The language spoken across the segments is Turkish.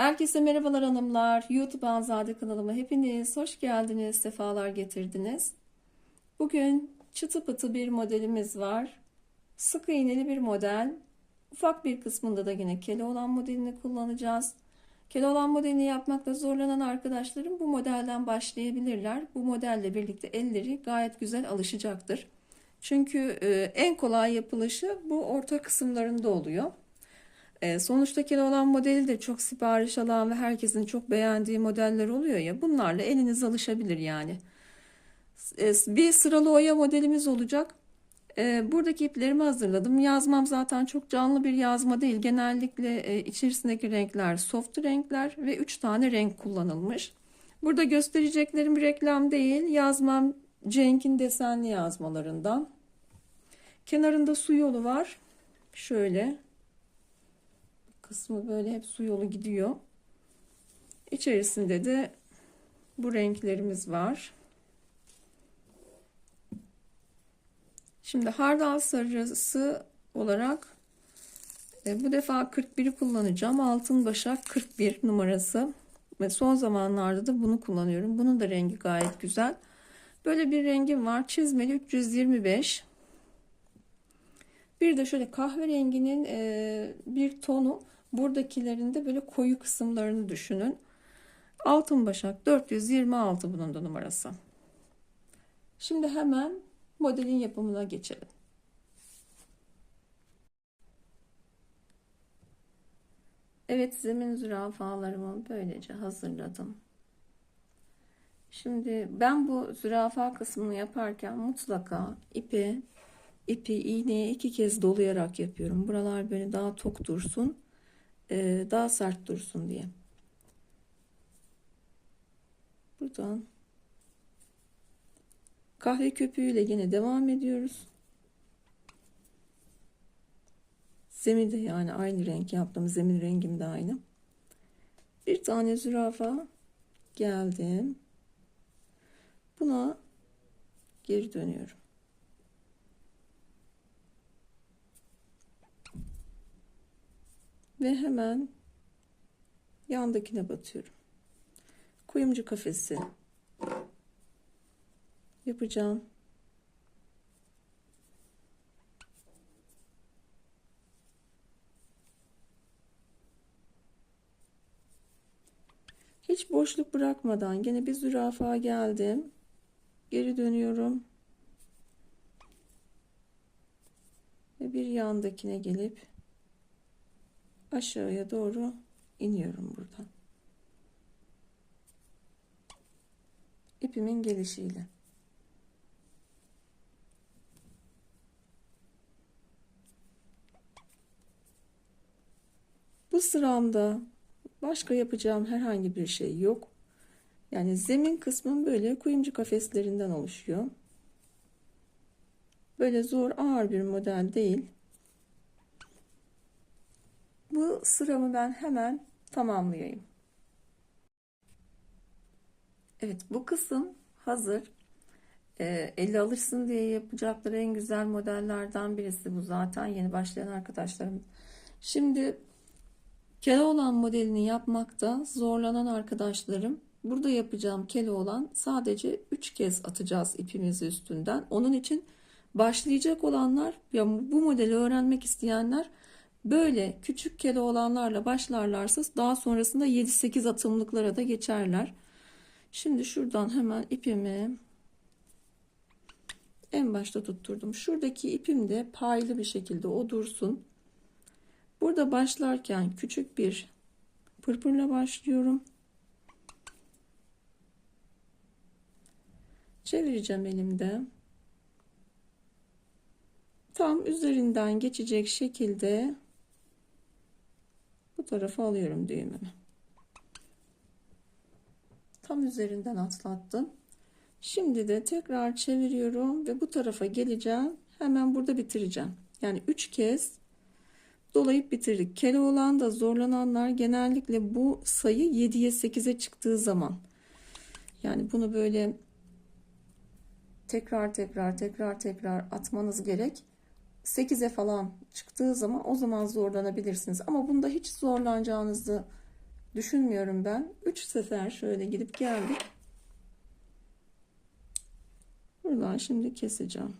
Herkese merhabalar hanımlar. YouTube Anzade kanalıma hepiniz hoş geldiniz, sefalar getirdiniz. Bugün çıtı pıtı bir modelimiz var. Sık iğneli bir model. Ufak bir kısmında da yine Keloğlan modelini kullanacağız. Keloğlan modelini yapmakta zorlanan arkadaşlarım bu modelden başlayabilirler. Bu modelle birlikte elleri gayet güzel alışacaktır. Çünkü e, en kolay yapılışı bu orta kısımlarında oluyor. E, sonuçta Keloğlan modeli de çok sipariş alan ve herkesin çok beğendiği modeller oluyor ya. Bunlarla eliniz alışabilir yani. E, bir sıralı oya modelimiz olacak. E, buradaki iplerimi hazırladım. Yazmam zaten çok canlı bir yazma değil. Genellikle içerisindeki renkler soft renkler ve 3 tane renk kullanılmış. Burada göstereceklerim reklam değil. Yazmam Cenk'in desenli yazmalarından. Kenarında su yolu var. Şöyle kısmı böyle hep su yolu gidiyor. İçerisinde de bu renklerimiz var. Şimdi hardal sarısı olarak e, bu defa 41'i kullanacağım. Altın başak 41 numarası. Ve son zamanlarda da bunu kullanıyorum. Bunun da rengi gayet güzel. Böyle bir rengim var. Çizmeli 325. Bir de şöyle kahverenginin e, bir tonu buradakilerinde böyle koyu kısımlarını düşünün. Altın başak 426 bunun da numarası. Şimdi hemen modelin yapımına geçelim. Evet zemin zürafalarımı böylece hazırladım. Şimdi ben bu zürafa kısmını yaparken mutlaka ipi ipi iğneye iki kez dolayarak yapıyorum. Buralar böyle daha tok dursun, e, daha sert dursun diye. Buradan kahve köpüğüyle yine devam ediyoruz. Zemin de yani aynı renk yaptım. Zemin rengim de aynı. Bir tane zürafa geldim. Buna geri dönüyorum. Ve hemen yandakine batıyorum. Kuyumcu kafesi yapacağım. Hiç boşluk bırakmadan gene bir zürafa geldim. Geri dönüyorum. Ve bir yandakine gelip aşağıya doğru iniyorum buradan. İpimin gelişiyle. Bu sıramda başka yapacağım herhangi bir şey yok. Yani zemin kısmım böyle kuyumcu kafeslerinden oluşuyor. Böyle zor ağır bir model değil. Bu sıramı ben hemen tamamlayayım. Evet bu kısım hazır. E, eli alırsın diye yapacakları en güzel modellerden birisi bu zaten yeni başlayan arkadaşlarım. Şimdi Keloğlan modelini yapmakta zorlanan arkadaşlarım burada yapacağım Keloğlan sadece 3 kez atacağız ipimizi üstünden. Onun için başlayacak olanlar ya bu modeli öğrenmek isteyenler Böyle küçük kere olanlarla başlarlarsa daha sonrasında 7-8 atımlıklara da geçerler. Şimdi şuradan hemen ipimi en başta tutturdum. Şuradaki ipim de paylı bir şekilde o dursun. Burada başlarken küçük bir pırpırla başlıyorum. Çevireceğim elimde. Tam üzerinden geçecek şekilde bu tarafa alıyorum düğümümü. Tam üzerinden atlattım. Şimdi de tekrar çeviriyorum ve bu tarafa geleceğim. Hemen burada bitireceğim. Yani 3 kez dolayıp bitirdik. Keloğlan da zorlananlar genellikle bu sayı 7'ye 8'e çıktığı zaman yani bunu böyle tekrar tekrar tekrar tekrar atmanız gerek. 8'e falan çıktığı zaman o zaman zorlanabilirsiniz. Ama bunda hiç zorlanacağınızı düşünmüyorum ben. 3 sefer şöyle gidip geldik. Buradan şimdi keseceğim.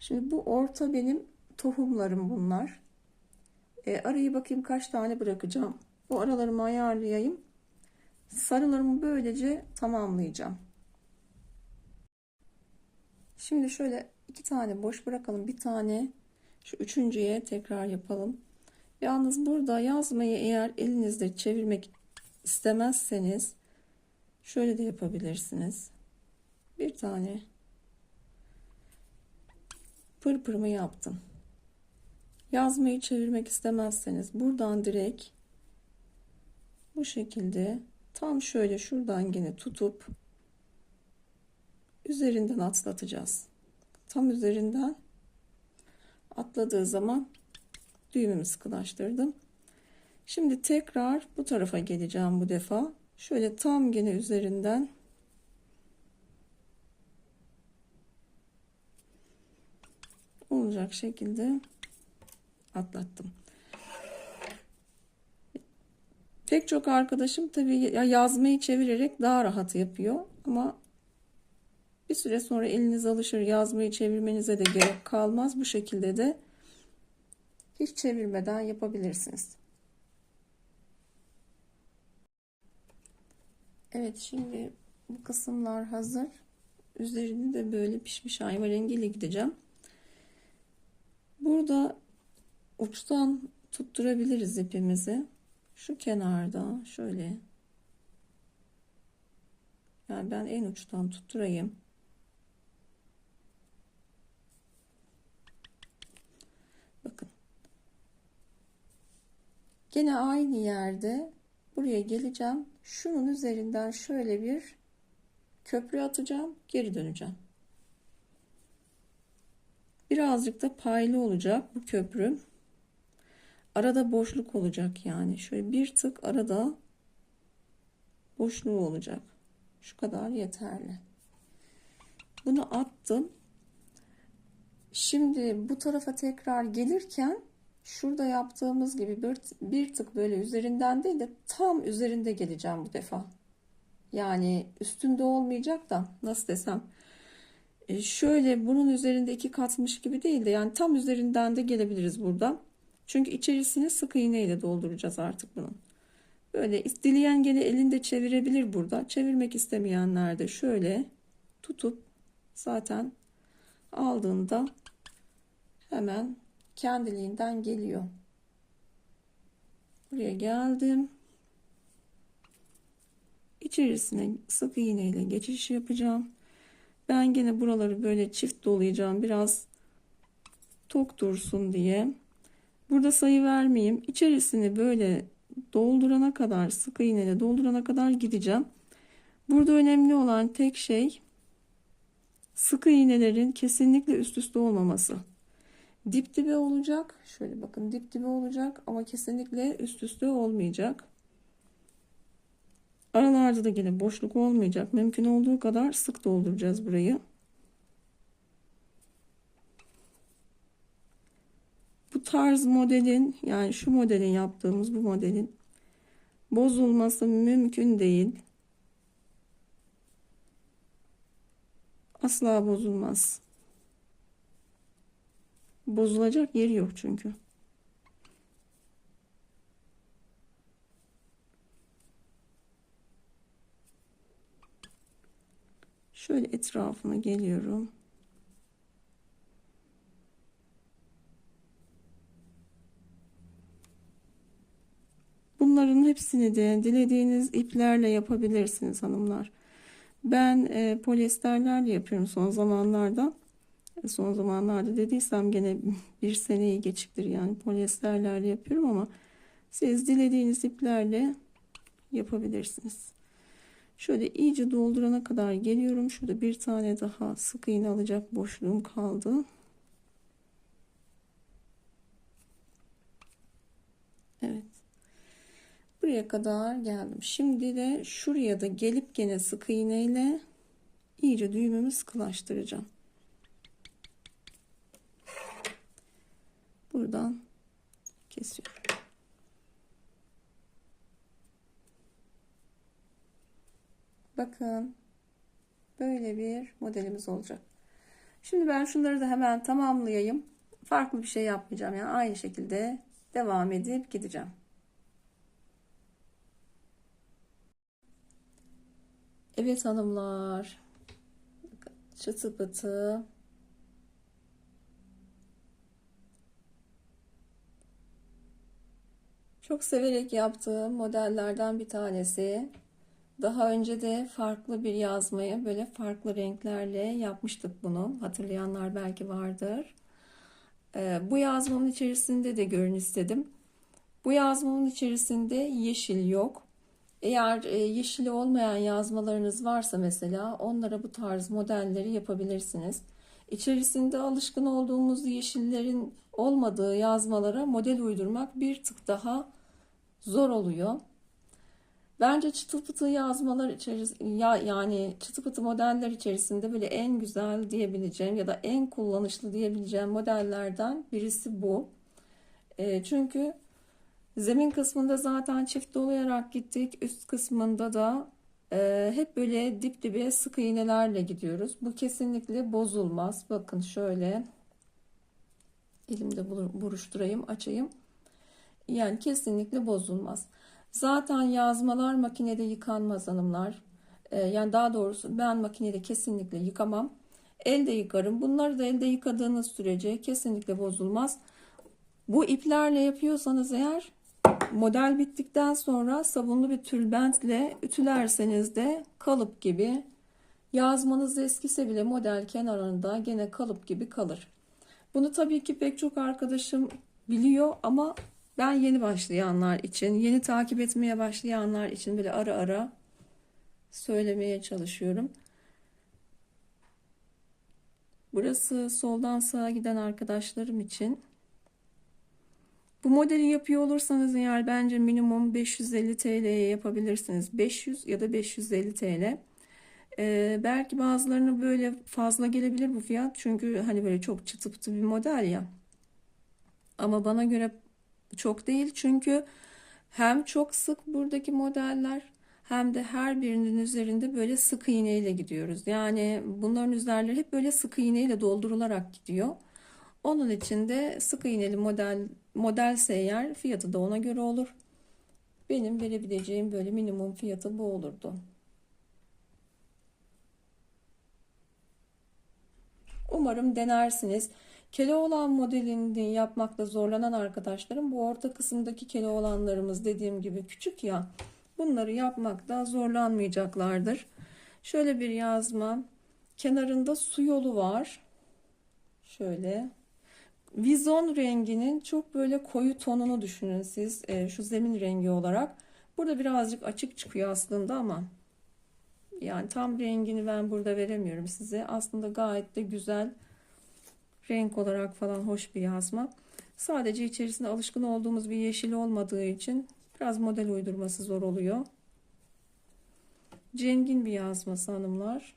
Şimdi bu orta benim tohumlarım bunlar. E, arayı bakayım kaç tane bırakacağım. Bu aralarımı ayarlayayım. Sarılarımı böylece tamamlayacağım. Şimdi şöyle iki tane boş bırakalım. Bir tane şu üçüncüye tekrar yapalım. Yalnız burada yazmayı eğer elinizde çevirmek istemezseniz şöyle de yapabilirsiniz. Bir tane pırpırımı yaptım. Yazmayı çevirmek istemezseniz buradan direkt bu şekilde tam şöyle şuradan yine tutup üzerinden atlatacağız. Tam üzerinden atladığı zaman düğümümü sıkılaştırdım. Şimdi tekrar bu tarafa geleceğim bu defa. Şöyle tam gene üzerinden olacak şekilde atlattım. Pek çok arkadaşım tabii ya yazmayı çevirerek daha rahat yapıyor ama bir süre sonra eliniz alışır yazmayı çevirmenize de gerek kalmaz. Bu şekilde de hiç çevirmeden yapabilirsiniz. Evet şimdi bu kısımlar hazır. Üzerini de böyle pişmiş ayva rengiyle gideceğim. Burada uçtan tutturabiliriz ipimizi. Şu kenarda şöyle. Yani ben en uçtan tutturayım. Bakın. Gene aynı yerde buraya geleceğim. Şunun üzerinden şöyle bir köprü atacağım. Geri döneceğim. Birazcık da paylı olacak bu köprü. Arada boşluk olacak yani. Şöyle bir tık arada boşluğu olacak. Şu kadar yeterli. Bunu attım. Şimdi bu tarafa tekrar gelirken şurada yaptığımız gibi bir, bir tık böyle üzerinden değil de tam üzerinde geleceğim bu defa. Yani üstünde olmayacak da nasıl desem e, şöyle bunun üzerinde iki katmış gibi değil de yani tam üzerinden de gelebiliriz burada. Çünkü içerisini sık iğne ile dolduracağız artık bunun. Böyle dileyen gene elinde çevirebilir burada. Çevirmek istemeyenler de şöyle tutup zaten aldığında hemen kendiliğinden geliyor. Buraya geldim. İçerisine sık iğne ile geçiş yapacağım. Ben gene buraları böyle çift dolayacağım. Biraz tok dursun diye. Burada sayı vermeyeyim. İçerisini böyle doldurana kadar sık iğneyle doldurana kadar gideceğim. Burada önemli olan tek şey sık iğnelerin kesinlikle üst üste olmaması. Dip dibe olacak. Şöyle bakın dip dibe olacak ama kesinlikle üst üste olmayacak. Aralarda da yine boşluk olmayacak. Mümkün olduğu kadar sık dolduracağız burayı. Bu tarz modelin yani şu modelin yaptığımız bu modelin bozulması mümkün değil. Asla bozulmaz. Bozulacak yeri yok çünkü. Şöyle etrafına geliyorum. Bunların hepsini de dilediğiniz iplerle yapabilirsiniz hanımlar. Ben e, polyesterlerle yapıyorum son zamanlarda. Son zamanlarda dediysem gene bir seneyi geçiktir yani polyesterlerle yapıyorum ama siz dilediğiniz iplerle yapabilirsiniz. Şöyle iyice doldurana kadar geliyorum. Şurada bir tane daha sık iğne alacak boşluğum kaldı. Evet. Buraya kadar geldim. Şimdi de şuraya da gelip gene sık iğneyle iyice düğümümü sıkılaştıracağım. Buradan kesiyorum. Bakın böyle bir modelimiz olacak. Şimdi ben şunları da hemen tamamlayayım. Farklı bir şey yapmayacağım. Yani aynı şekilde devam edip gideceğim. Evet hanımlar. Bakın, Çıtı Çok severek yaptığım modellerden bir tanesi. Daha önce de farklı bir yazmaya böyle farklı renklerle yapmıştık bunu. Hatırlayanlar belki vardır. Ee, bu yazmamın içerisinde de görün istedim. Bu yazmamın içerisinde yeşil yok. Eğer e, yeşili olmayan yazmalarınız varsa mesela onlara bu tarz modelleri yapabilirsiniz. İçerisinde alışkın olduğumuz yeşillerin olmadığı yazmalara model uydurmak bir tık daha zor oluyor. Bence çıtı pıtı yazmalar içerisinde ya, yani çıtı pıtı modeller içerisinde böyle en güzel diyebileceğim ya da en kullanışlı diyebileceğim modellerden birisi bu. E, çünkü zemin kısmında zaten çift dolayarak gittik. Üst kısmında da e, hep böyle dip dibe sık iğnelerle gidiyoruz. Bu kesinlikle bozulmaz. Bakın şöyle elimde buruşturayım açayım. Yani kesinlikle bozulmaz. Zaten yazmalar makinede yıkanmaz hanımlar. Ee, yani daha doğrusu ben makinede kesinlikle yıkamam. Elde yıkarım. Bunları da elde yıkadığınız sürece kesinlikle bozulmaz. Bu iplerle yapıyorsanız eğer model bittikten sonra sabunlu bir tülbentle ütülerseniz de kalıp gibi yazmanız eskise bile model kenarında gene kalıp gibi kalır. Bunu tabii ki pek çok arkadaşım biliyor ama ben yeni başlayanlar için, yeni takip etmeye başlayanlar için böyle ara ara söylemeye çalışıyorum. Burası soldan sağa giden arkadaşlarım için. Bu modeli yapıyor olursanız eğer bence minimum 550 TL'ye yapabilirsiniz. 500 ya da 550 TL. Ee, belki bazılarına böyle fazla gelebilir bu fiyat. Çünkü hani böyle çok çıtı pıtı bir model ya. Ama bana göre çok değil çünkü hem çok sık buradaki modeller hem de her birinin üzerinde böyle sık iğne ile gidiyoruz. Yani bunların üzerleri hep böyle sık iğne ile doldurularak gidiyor. Onun için de sık iğneli model modelse eğer fiyatı da ona göre olur. Benim verebileceğim böyle minimum fiyatı bu olurdu. Umarım denersiniz. Keloğlan modelini yapmakta zorlanan arkadaşlarım bu orta kısımdaki Keloğlanlarımız dediğim gibi küçük ya bunları yapmakta zorlanmayacaklardır. Şöyle bir yazma kenarında su yolu var. Şöyle vizon renginin çok böyle koyu tonunu düşünün siz e, şu zemin rengi olarak. Burada birazcık açık çıkıyor aslında ama yani tam rengini ben burada veremiyorum size. Aslında gayet de güzel renk olarak falan hoş bir yazma. Sadece içerisinde alışkın olduğumuz bir yeşil olmadığı için biraz model uydurması zor oluyor. Cengin bir yazması hanımlar.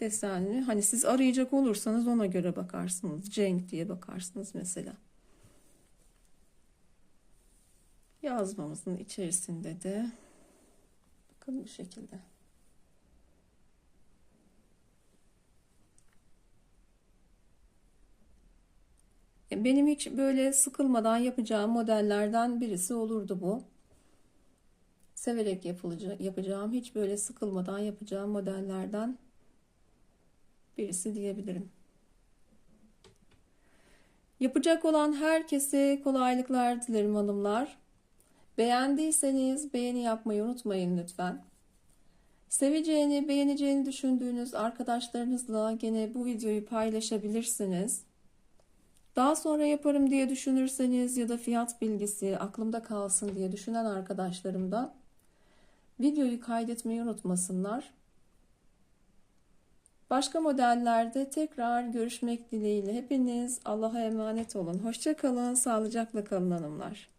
Desenli. Hani siz arayacak olursanız ona göre bakarsınız. Cenk diye bakarsınız mesela. Yazmamızın içerisinde de bakın bu şekilde. Benim hiç böyle sıkılmadan yapacağım modellerden birisi olurdu bu. Severek yapılacak, yapacağım, hiç böyle sıkılmadan yapacağım modellerden birisi diyebilirim. Yapacak olan herkese kolaylıklar dilerim hanımlar. Beğendiyseniz beğeni yapmayı unutmayın lütfen. Seveceğini, beğeneceğini düşündüğünüz arkadaşlarınızla gene bu videoyu paylaşabilirsiniz. Daha sonra yaparım diye düşünürseniz ya da fiyat bilgisi aklımda kalsın diye düşünen arkadaşlarım da videoyu kaydetmeyi unutmasınlar. Başka modellerde tekrar görüşmek dileğiyle hepiniz Allah'a emanet olun. Hoşçakalın, sağlıcakla kalın hanımlar.